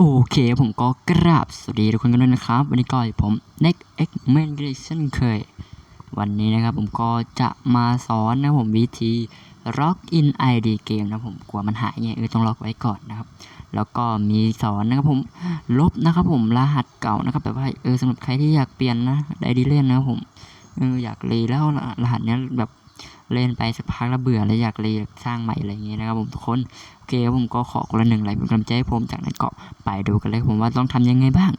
โอเคผมก็กราบสวัสดีทุกคนกันด้วยนะครับ วันนี้ก็อยู่ผม Next X m a n เช่นเคย วันนี้นะครับผมก็จะมาสอนนะผมวิธี Log in ID เกมนะผมกลัวมันหายไงเออต้องล็อกไว้ก่อนนะครับ แล้วก็มีสอนนะครับผมลบนะครับผมรหัสเก่านะครับแบบว่าเออสำหรับใครที่อยากเปลี่ยนนะไอดีเล่นนะครับผมเอออยากรีแล้วรหัสเนี้ยแบบ เล่นไปสักพักแล้วเบื่อแล้วอยากเลยสร้างใหม่อะไรอย่างเงี้ยนะครับผมทุกคนโอเคครับผมก็ขอคนละหนึ่งไลค์เป็นกำลังใจให้ผมจากนั้นก็ไปดูกันเลยผมว่าต้องทำยังไงบ้าง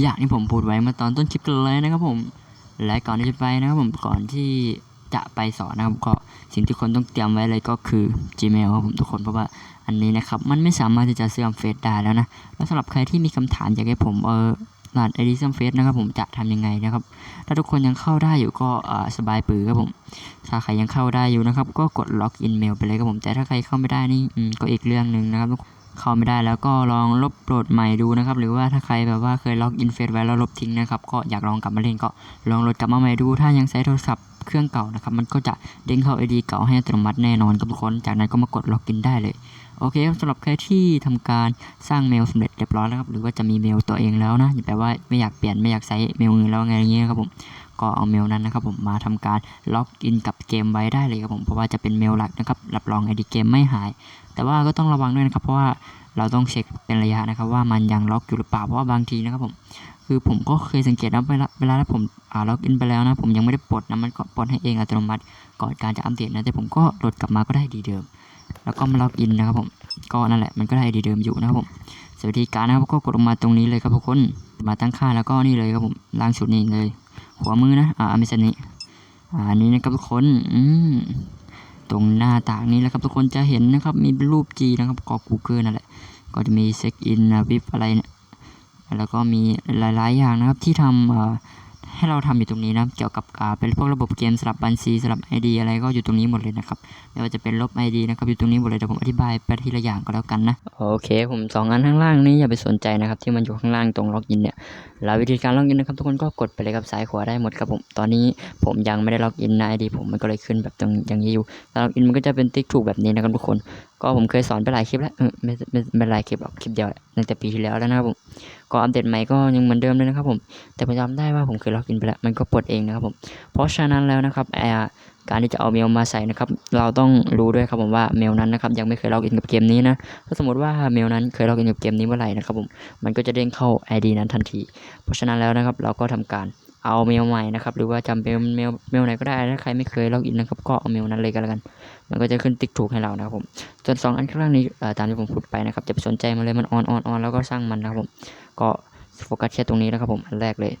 อย่างที่ผมพูดไว้มาตอนต้นคลิปกันเลยนะครับผม และก่อนที่จะไปนะครับผมก่อนที่ จะไปสอนนะครับก็สิ่งที่คนต้องเตรียมไว้เลยก็คือ Gmail ครับผมทุกคนเพราะว่าอันนี้นะครับมันไม่สามารถที่จะเสื่อมเฟซได้แล้วนะแล้วสำหรับใครที่มีคำถามอยากให้ผมเออรหัสไอดีเสื่อมเฟซนะครับผมจะทำยังไงนะครับ ถ้าทุกคนยังเข้าได้อยู่ก็อสบายปือครับผม ถ้าใครยังเข้าได้อยู่นะครับ ก็กดล็อกอินเมลไปเลยครับผม แต่ถ้าใครเข้าไม่ได้นี่ก็อีกเรื่องหนึ่งนะครับเข้าไม่ได้แล้วก็ลองลบโหลดใหม่ดูนะครับ หรือว่าถ้าใครแบบว่าเคยล็อกอินเฟซไว้แล้วลบทิ้งนะครับ ก็อยากลองกลับมาเล่นก็ลองโหลดกลับมาใหม่ดู ถ้ายังใช้โทรศัพท์ เครื่องเก่านะครับ มันก็จะเด้งเข้า ID เก่าให้อัตโนมัติแน่นอนครับทุกคน จากนั้นก็มากดล็อกอินได้เลย โอเคครับสำหรับใครที่ทำการสร้างเมลสำเร็จเรียบร้อยแล้วครับ หรือว่าจะมีเมลตัวเองแล้วนะแปลว่าไม่อยากเปลี่ยนไม่อยากใช้เมลอื่นแล้วไงอย่างเงี้ยครับผมก็เอาเมลนั้นนะครับผมมาทำการล็อกอินกับเกมไว้ได้เลยครับผมเพราะว่าจะเป็นเมลหลักนะครับรับรองไอดีเกมไม่หาย แต่ว่าก็ต้องระวังด้วยนะครับเพราะว่า เราต้องเช็คเป็นระยะนะครับ ว่ามันยังล็อกอยู่หรือเปล่าเพราะว่าบางทีนะครับผมคือผมก็เคยสังเกตนะเวลาเวลาที่ผมล็อกอินไปแล้วนะผมยังไม่ได้ปลดนะมันก็ปลดให้เองอัตโนมัติ ก่อนการจะอัปเดตนะแต่ผมก็โหลดกลับมาก็ได้ดีเดิม แล้วก็มาล็อกอินนะครับผมก็นั่นแหละมันก็ได้ดีเดิมอยู่นะครับผมสวิธีการนะครับก็กดลงมาตรงนี้เลยครับทุกคนมาตั้งค่าแล้วก็นี่เลยครับผมล่างสุดนี่เลย หัวมือนะอ่าไม่ใช่นี้อ่านี้นะครับทุกคนอืมตรงหน้าต่างนี้แหละครับทุกคนจะเห็นนะครับมีรูป G นะครับกรอก Google นั่นแหละ ก็จะมีเช็คอินวิบอะไรเนี่ยแล้วก็มีหลายๆอย่างนะครับที่ทำ ให้เราทำอยู่ตรงนี้นะเกี่ยวกับเป็นพวกระบบเกมสลับบัญชีสลับ ID อะไรก็อยู่ตรงนี้หมดเลยนะครับไม่ว่าจะเป็นลบ ID นะครับอยู่ตรงนี้หมดเลยเดี๋ยวผมอธิบายไปทีละอย่างก็แล้วกันนะโอเคผมสองอันข้างล่างนี้อย่าไปสนใจนะครับที่มันอยู่ข้างล่างตรงล็อกอินเนี่ยแล้ววิธีการล็อกอินนะครับทุกคนก็กดไปเลยครับซ้ายขวาได้หมดครับผมตอนนี้ผมยังไม่ได้ล็อกอินนะไอดีผมมันก็เลยขึ้นแบบตรงอย่างนี้อยู่ถ้าล็อกอินมันก็จะเป็นติ๊กถูกแบบนี้นะครับทุกคน ก็ผมเคยสอนไปหลายคลิปแล้วไม่ไม่ไม่หลายคลิปหรอกคลิปเดียวแหละตั้งแต่ปีที่แล้วแล้วนะครับผม ก็อัปเดตใหม่ก็ยังเหมือนเดิมเลยนะครับผม แต่ผมจำได้ว่าผมเคยล็อกอินไปแล้ว มันก็ปลดเองนะครับผม เพราะฉะนั้นแล้วนะครับอ่าการที่จะเอาเมลมาใส่นะครับ เราต้องรู้ด้วยครับผมว่าเมลนั้นนะครับยังไม่เคยล็อกอินกับเกมนี้นะ ถ้าสมมติว่าเมลนั้นเคยล็อกอินกับเกมนี้เมื่อไหร่นะครับผม มันก็จะเด้งเข้า ID นั้นทันที เพราะฉะนั้นแล้วนะครับเราก็ทำการ เอาเมลใหม่นะครับ หรือว่าจำเป็นเมลเมลไหนก็ได้ถ้าใครไม่เคยล็อกอินนะครับก็เอาเมลนั้นเลยก็แล้วกัน มันก็จะขึ้นติ๊กถูกให้เรานะครับผมส่วนสองอันข้างล่างนี้ตามที่ผมพูดไปนะครับจะไปสนใจมันเลยมันออนออนออนแล้วก็สร้างมันนะครับผมก็โฟกัสแค่ตรงนี้นะครับผมอันแรกเลย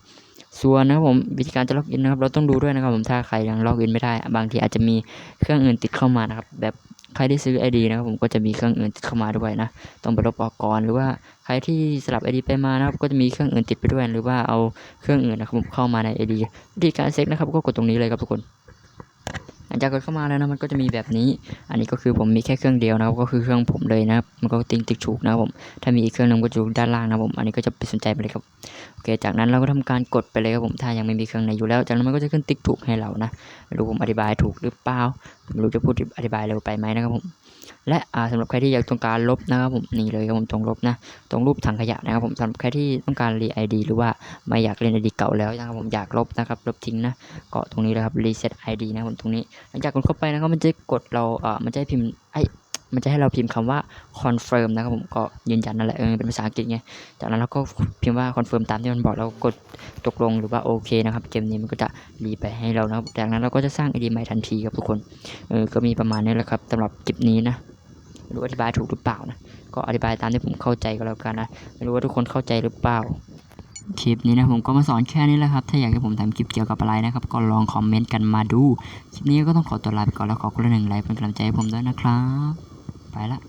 ส่วนนะครับผมวิธีการจะล็อกอินนะครับ เราต้องดูด้วยนะครับผมถ้าใครยังล็อกอินไม่ได้ บางทีอาจจะมีเครื่องอื่นติดเข้ามานะครับแบบ ครที่ซื้อ ID นะครับผมก็จะมีเครื่องอื่นติดเข้ามาด้วยนะต้องไปลบออกก่อนหรือว่าใครที่สลับ ID ไปมานะครับก็จะมีเครื่องอื่นติดไปด้วย หรือว่าเอาเครื่องอื่นนะครับผมเข้ามาใน ID วิธีการเซ็ตนะครับก็กดตรงนี้เลยครับทุกคน จากกดเข้ามาแล้วนะมันก็จะมีแบบนี้ อันนี้ก็คือผมมีแค่เครื่องเดียวนะครับก็คือเครื่องผมเลยนะครับมันก็ติ๊งติ๊กถูกนะครับผมถ้ามีอีกเครื่องหนึงก็จะอยู่ด้านล่างนะครับผมอันนี้ก็จะไปสนใจไปเลยครับโอเคจากนั้นเราก็ทำการกดไปเลยครับผมถ้ายังไม่มีเครื่องไหนอยู่แล้ว จากนั้นมันก็จะขึ้นติ๊กถูกให้เรานะไม่รู้ผมอธิบายถูกหรือเปล่าไม่รู้จะพูดอธิบายเร็วไปไหมนะครับผม และอ่าสำหรับใครที่อยากต้องการลบนะครับผมนี่เลยครับผมตรงลบนะตรงรูปถังขยะนะครับผมสำหรับใครที่ต้องการรีไอดีหรือว่าไม่อยากเล่นไอดีเก่าแล้วนะครับผมอยากลบนะครับลบทิ้งนะก็ตรงนี้เลยครับรีเซ็ตไอดีนะครับผมตรงนี้ หลังจากกดเข้าไปนะครับมันจะกดเราเอ่อมันจะให้พิมพ์ไอมันจะให้เราพิมพ์คำว่า confirm นะครับผมก็ยืนยันนั่นแหละเออเป็นภาษาอังกฤษไง จากนั้นเราก็พิมพ์ว่า confirm ตามที่มันบอกแล้วกดตกลงหรือว่าโอเคนะครับ เกมนี้มันก็จะรีไปให้เรานะครับจากนั้นเราก็จะสร้างไอดีใหม่ทันทีครับทุกคนเออก็มีประมาณนี้แหละครับสำหรับคลิปนี้นะ ไม่รู้อธิบายถูกหรือเปล่านะ ก็อธิบายตามที่ผมเข้าใจก็แล้วกันนะ ไม่รู้ว่าทุกคนเข้าใจหรือเปล่า คลิปนี้นะผมก็มาสอนแค่นี้แหละครับ ถ้าอยากให้ผมทำคลิปเกี่ยวกับอะไรนะครับ ก็ลองคอมเมนต์กันมาดู คลิปนี้ก็ต้องขอตัวลาไปก่อนแล้วขอคนละหนึ่งไลค์เป็นกำลังใจให้ผมด้วยนะครับ ไปละ